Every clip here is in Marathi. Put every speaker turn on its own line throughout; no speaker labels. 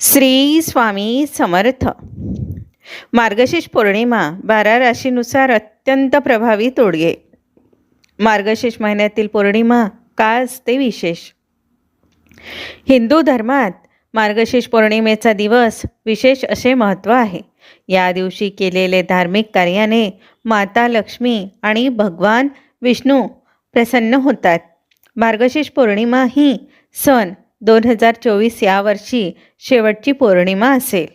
श्री स्वामी समर्थ. मार्गशीर्ष पौर्णिमा बारा राशीनुसार अत्यंत प्रभावी तोडगे. मार्गशीर्ष महिन्यातील पौर्णिमा का असते विशेष? हिंदू धर्मात मार्गशीर्ष पौर्णिमेचा दिवस विशेष असे महत्त्व आहे. या दिवशी केलेले धार्मिक कार्याने माता लक्ष्मी आणि भगवान विष्णू प्रसन्न होतात. मार्गशीर्ष पौर्णिमा ही सण दोन हजार चोवीस या वर्षी शेवटची पौर्णिमा असेल.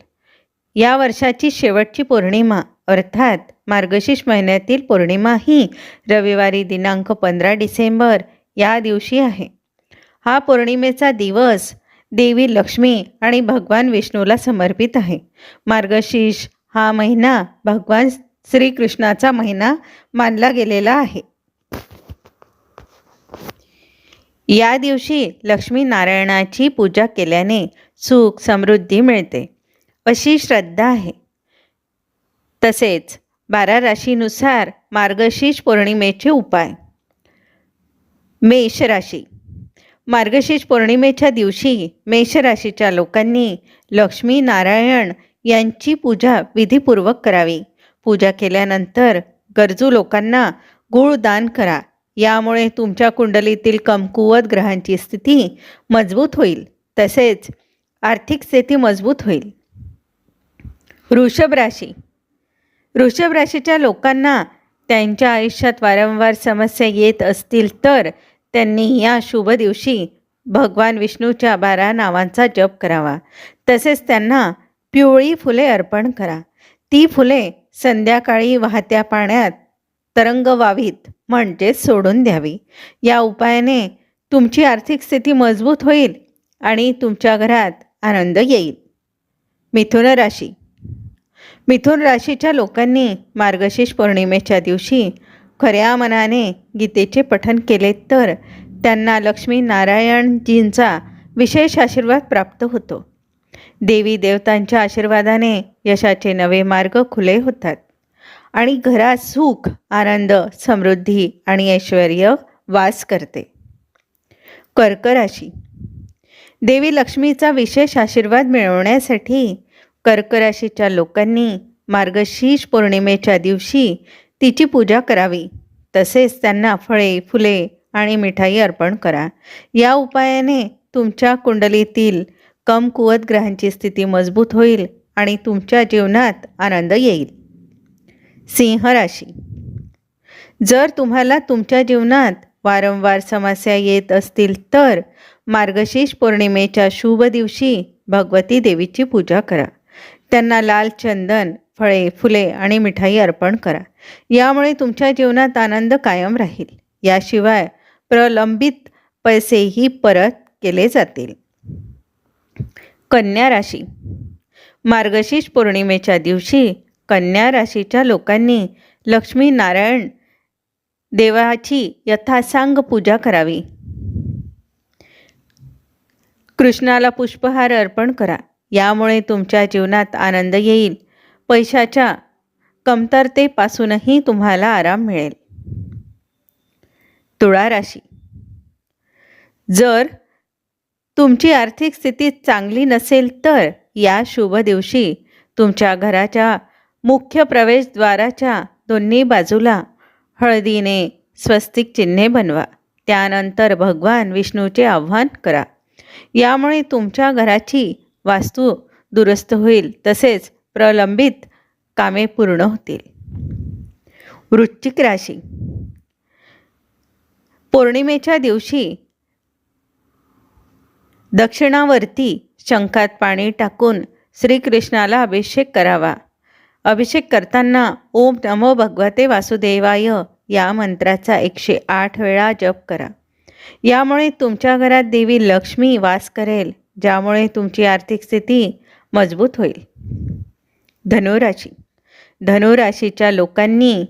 या वर्षाची शेवटची पौर्णिमा अर्थात मार्गशीर्ष महिन्यातील पौर्णिमा ही रविवारी दिनांक पंधरा डिसेंबर या दिवशी आहे. हा पौर्णिमेचा दिवस देवी लक्ष्मी आणि भगवान विष्णूला समर्पित आहे. मार्गशीर्ष हा महिना भगवान श्रीकृष्णाचा महिना मानला गेलेला आहे. या दिवशी लक्ष्मी नारायणाची पूजा केल्याने सुख समृद्धी मिळते. अशी श्रद्धा आहे. तसेच बारा राशीनुसार मार्गशीर्ष पौर्णिमेचे उपाय. मेष राशी. मार्गशीर्ष पौर्णिमेच्या दिवशी मेष राशीच्या लोकांनी लक्ष्मी नारायण यांची पूजा विधीपूर्वक करावी. पूजा केल्यानंतर गरजू लोकांना गूळ दान करा. यामुळे तुमच्या कुंडलीतील कमकुवत ग्रहांची स्थिती मजबूत होईल. तसेच आर्थिक स्थिती मजबूत होईल. वृषभ राशी. वृषभ राशीच्या लोकांना त्यांच्या आयुष्यात वारंवार समस्या येत असतील तर त्यांनी या शुभ दिवशी भगवान विष्णूच्या बारा नावांचा जप करावा. तसेच त्यांना पिवळी फुले अर्पण करा. ती फुले संध्याकाळी वाहत्या पाण्यात तरंग व्हावीत म्हणजेच सोडून द्यावी. या उपायाने तुमची आर्थिक स्थिती मजबूत होईल आणि तुमच्या घरात आनंद येईल. मिथुन राशी. मिथुन राशीच्या लोकांनी मार्गशीर्ष पौर्णिमेच्या दिवशी खऱ्या मनाने गीतेचे पठन केले तर त्यांना लक्ष्मी नारायणजींचा विशेष आशीर्वाद प्राप्त होतो. देवी देवतांच्या आशीर्वादाने यशाचे नवे मार्ग खुले होतात. आणि घरात सुख आनंद समृद्धी आणि ऐश्वर वास करते. कर्क राशी. देवी लक्ष्मीचा विशेष आशीर्वाद मिळवण्यासाठी कर्क राशीच्या लोकांनी मार्गशीर्ष पौर्णिमेच्या दिवशी तिची पूजा करावी. तसेच त्यांना फळे फुले आणि मिठाई अर्पण करा. या उपायाने तुमच्या कुंडलीतील कमकुवत ग्रहांची स्थिती मजबूत होईल आणि तुमच्या जीवनात आनंद येईल. सिंह राशी. जर तुम्हाला तुमच्या जीवनात वारंवार समस्या येत असतील तर मार्गशीर्ष पौर्णिमेच्या शुभ दिवशी भगवती देवीची पूजा करा. त्यांना लाल चंदन फळे फुले आणि मिठाई अर्पण करा. यामुळे तुमच्या जीवनात आनंद कायम राहील. याशिवाय प्रलंबित पैसेही परत केले जातील. कन्या राशी. मार्गशीर्ष पौर्णिमेच्या दिवशी कन्या राशीच्या लोकांनी लक्ष्मी नारायण देवाची यथासांग पूजा करावी. कृष्णाला पुष्पहार अर्पण करा. यामुळे तुमच्या जीवनात आनंद येईल. पैशाच्या कमतरतेपासूनही तुम्हाला आराम मिळेल. तुळा राशी. जर तुमची आर्थिक स्थिती चांगली नसेल तर या शुभ दिवशी तुमच्या घराच्या मुख्य प्रवेशद्वाराच्या दोन्ही बाजूला हळदीने स्वस्तिक चिन्हे बनवा. त्यानंतर भगवान विष्णूचे आव्हान करा. यामुळे तुमच्या घराची वास्तू दुरुस्त होईल तसेच प्रलंबित कामे पूर्ण होतील. वृश्चिक राशी. पौर्णिमेच्या दिवशी दक्षिणावरती शंखात पाणी टाकून श्रीकृष्णाला अभिषेक करावा. अभिषेक करताना ओम नमो भगवते वासुदेवाय या मंत्राचा एकशे आठ वेळा जप करा. यामुळे तुमच्या घरात देवी लक्ष्मी वास करेल ज्यामुळे तुमची आर्थिक स्थिती मजबूत होईल. धनुराशी. धनुराशीच्या लोकांनी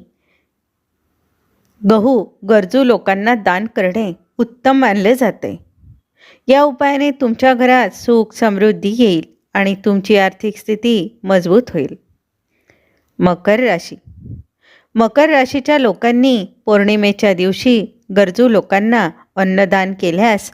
गहू गरजू लोकांना दान करणे उत्तम मानले जाते. या उपायाने तुमच्या घरात सुख समृद्धी येईल आणि तुमची आर्थिक स्थिती मजबूत होईल. मकर राशी. मकर राशीच्या लोकांनी पौर्णिमेच्या दिवशी गरजू लोकांना अन्नदान केल्यास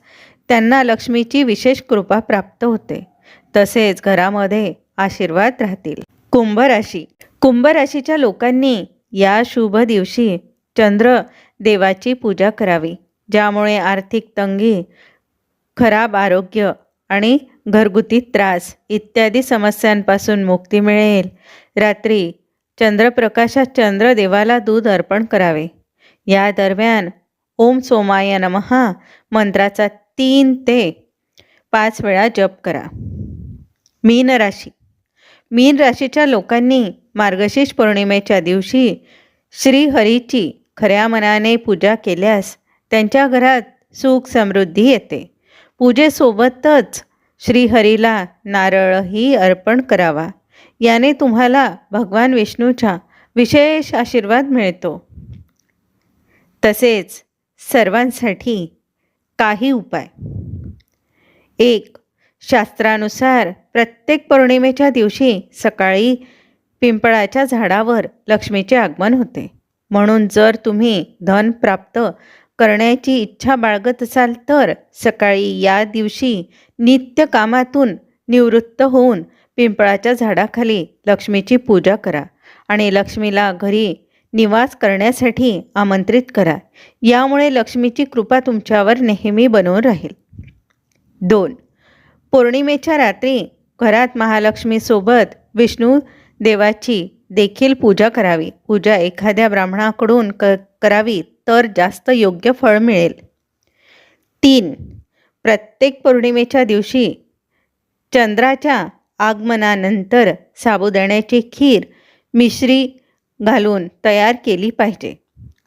त्यांना लक्ष्मीची विशेष कृपा प्राप्त होते. तसेच घरामध्ये आशीर्वाद राहतील. कुंभ राशी. कुंभ राशीच्या लोकांनी या शुभ दिवशी चंद्र देवाची पूजा करावी ज्यामुळे आर्थिक तंगी खराब आरोग्य आणि घरगुती त्रास इत्यादी समस्यांपासून मुक्ती मिळेल. रात्री चंद्रप्रकाशात चंद्रदेवाला दूध अर्पण करावे. या दरम्यान ओम सोमाय नमहा मंत्राचा तीन ते पाच वेळा जप करा. मीन राशी. मीन राशीच्या लोकांनी मार्गशीर्ष पौर्णिमेच्या दिवशी श्रीहरीची खऱ्या मनाने पूजा केल्यास त्यांच्या घरात सुख समृद्धी येते. पूजेसोबतच श्रीहरीला नारळही अर्पण करावा. याने तुम्हाला भगवान विष्णूचा विशेष आशीर्वाद मिळतो. तसेच सर्वांसाठी काही उपाय. एक शास्त्रानुसार प्रत्येक पौर्णिमेच्या दिवशी सकाळी पिंपळाच्या झाडावर लक्ष्मीचे आगमन होते. म्हणून जर तुम्ही धन प्राप्त करण्याची इच्छा बाळगत असाल तर सकाळी या दिवशी नित्य कामातून निवृत्त होऊन पिंपळाच्या झाडाखाली लक्ष्मीची पूजा करा आणि लक्ष्मीला घरी निवास करण्यासाठी आमंत्रित करा. यामुळे लक्ष्मीची कृपा तुमच्यावर नेहमी बनवून राहील. दोन पौर्णिमेच्या रात्री घरात महालक्ष्मीसोबत विष्णू देवाची देखील पूजा करावी. पूजा एखाद्या ब्राह्मणाकडून क करावी तर जास्त योग्य फळ मिळेल. तीन प्रत्येक पौर्णिमेच्या दिवशी चंद्राच्या आगमनानंतर साबुदाण्याची खीर मिश्री घालून तयार केली पाहिजे.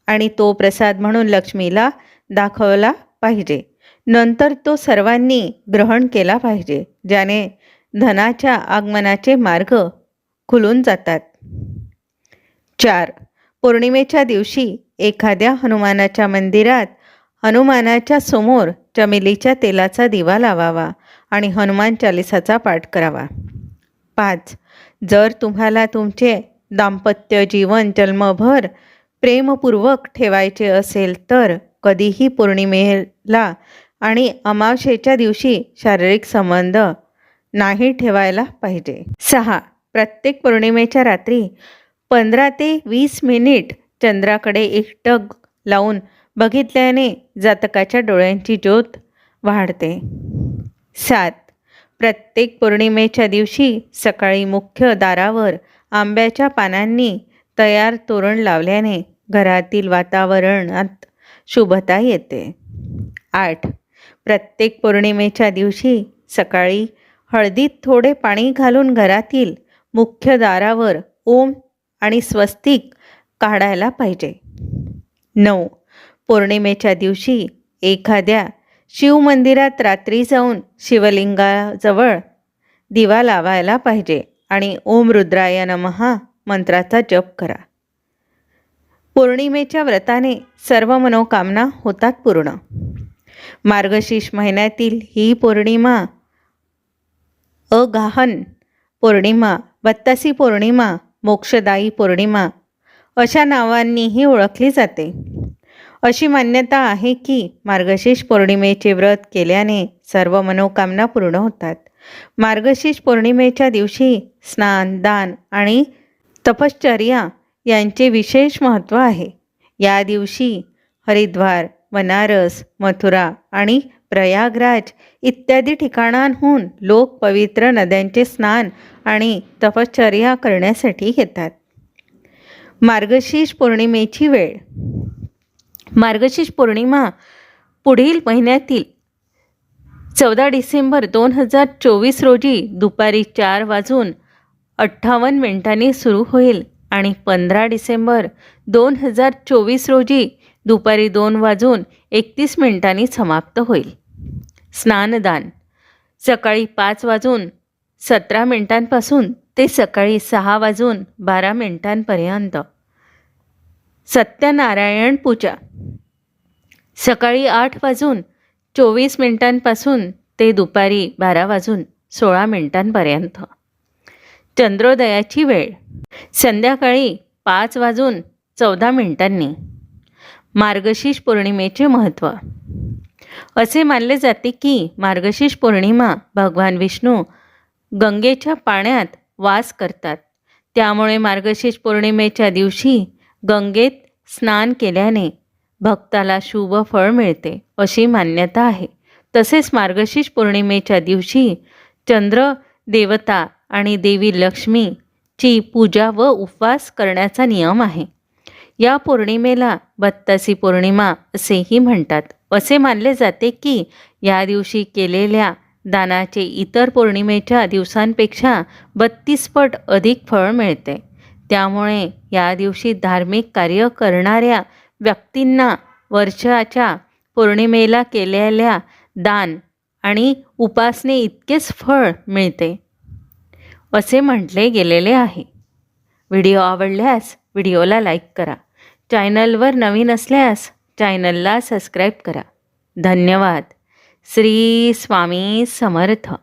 आणि तो प्रसाद म्हणून लक्ष्मीला दाखवला पाहिजे. नंतर तो सर्वांनी ग्रहण केला पाहिजे ज्याने धनाच्या आगमनाचे मार्ग खुलून जातात. चार. पौर्णिमेच्या दिवशी एखाद्या हनुमानाच्या मंदिरात हनुमानाच्या समोर चमेलीच्या तेलाचा दिवा लावावा आणि हनुमान चालिसाचा पाठ करावा. पाच जर तुम्हाला तुमचे दाम्पत्य जीवन जन्मभर प्रेमपूर्वक ठेवायचे असेल तर कधीही पौर्णिमेला आणि अमावशेच्या दिवशी शारीरिक संबंध नाही ठेवायला पाहिजे. सहा प्रत्येक पौर्णिमेच्या रात्री पंधरा ते वीस मिनिट चंद्राकडे एकटक लावून बघितल्याने जातकाच्या डोळ्यांची ज्योत वाढते. सात. प्रत्येक पौर्णिमेच्या दिवशी सकाळी मुख्य दारावर आंब्याच्या पानांनी तयार तोरण लावल्याने घरातील वातावरणात शुभता येते. आठ. प्रत्येक पौर्णिमेच्या दिवशी सकाळी हळदीत थोडे पाणी घालून घरातील मुख्य दारावर ओम आणि स्वस्तिक काढायला पाहिजे. नऊ. पौर्णिमेच्या दिवशी एखाद्या शिवमंदिरात रात्री जाऊन शिवलिंगाजवळ दिवा लावायला पाहिजे आणि ओम रुद्राय नमहा मंत्राचा जप करा. पौर्णिमेच्या व्रताने सर्व मनोकामना होतात पूर्ण. मार्गशीर्ष महिन्यातील ही पौर्णिमा अगाहन पौर्णिमा बत्तासी पौर्णिमा मोक्षदायी पौर्णिमा अशा नावांनीही ओळखली जाते. अशी मान्यता आहे की मार्गशीर्ष पौर्णिमेचे व्रत केल्याने सर्व मनोकामना पूर्ण होतात. मार्गशीर्ष पौर्णिमेच्या दिवशी स्नान दान आणि तपश्चर्या यांचे विशेष महत्त्व आहे. या दिवशी हरिद्वार बनारस मथुरा आणि प्रयागराज इत्यादी ठिकाणांहून लोक पवित्र नद्यांचे स्नान आणि तपश्चर्या करण्यासाठी येतात. मार्गशीर्ष पौर्णिमेची वेळ मार्गशीर्ष पौर्णिमा पुढील महिन्यातील चौदा डिसेंबर दोन हजार चोवीस रोजी दुपारी चार वाजून अठ्ठावन्न मिनिटांनी सुरू होईल आणि पंधरा डिसेंबर दोन हजार चोवीस रोजी दुपारी दोन वाजून एकतीस मिनिटांनी समाप्त होईल. स्नानदान. सकाळी पाच वाजून सतरा मिनिटांपासून ते सकाळी सहा वाजून बारा मिनिटांपर्यंत. सत्यनारायण पूजा. सकाळी आठ वाजून चोवीस मिनिटांपासून ते दुपारी बारा वाजून सोळा मिनिटांपर्यंत. चंद्रोदयाची वेळ. संध्याकाळी पाच वाजून चौदा मिनिटांनी. मार्गशीर्ष पौर्णिमेचे महत्त्व. असे मानले जाते की मार्गशीर्ष पौर्णिमा भगवान विष्णू गंगेच्या पाण्यात वास करतात. त्यामुळे मार्गशीर्ष पौर्णिमेच्या दिवशी गंगेत स्नान केल्याने भक्ताला शुभ फळ मिळते अशी मान्यता आहे. तसेच मार्गशीर्ष पौर्णिमेच्या दिवशी चंद्र देवता आणि देवी लक्ष्मीची पूजा व उपवास करण्याचा नियम आहे. या पौर्णिमेला बत्तासी पौर्णिमा असेही म्हणतात. असे मानले जाते की या दिवशी केलेल्या दानाचे इतर पौर्णिमेच्या दिवसांपेक्षा बत्तीस पट अधिक फळ मिळते. त्यामुळे या दिवशी धार्मिक कार्य करणाऱ्या व्यक्तींना वर्षाच्या पौर्णिमेला केलेल्या दान आणि उपासने इतकेच फळ मिळते असे म्हटले गेलेले आहे. व्हिडिओ आवडल्यास व्हिडिओला लाईक करा. चॅनलवर नवीन असल्यास चॅनलला सबस्क्राईब करा. धन्यवाद. श्री स्वामी समर्थ.